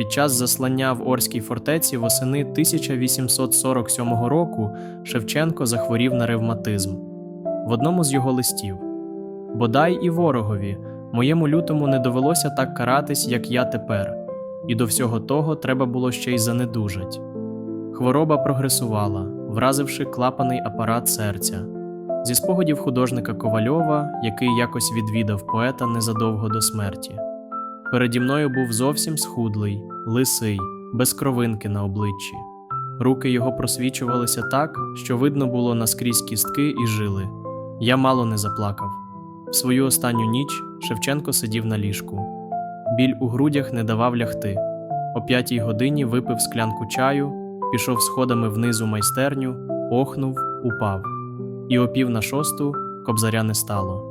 Під час заслання в Орській фортеці восени 1847 року Шевченко захворів на ревматизм. В одному з його листів Бодай і ворогові, моєму лютому не довелося так каратись, як я тепер, і до всього того треба було ще й занедужать. Хвороба прогресувала, вразивши клапаний апарат серця. Зі спогадів художника Ковальова, який якось відвідав поета незадовго до смерті. Переді мною був зовсім схудлий, лисий, без кровинки на обличчі. Руки його просвічувалися так, що видно було наскрізь кістки і жили. Я мало не заплакав. В свою останню ніч Шевченко сидів на ліжку. Біль у грудях не давав лягти. О п'ятій годині випив склянку чаю, пішов сходами вниз у майстерню, охнув, упав. І о пів на шосту кобзаря не стало.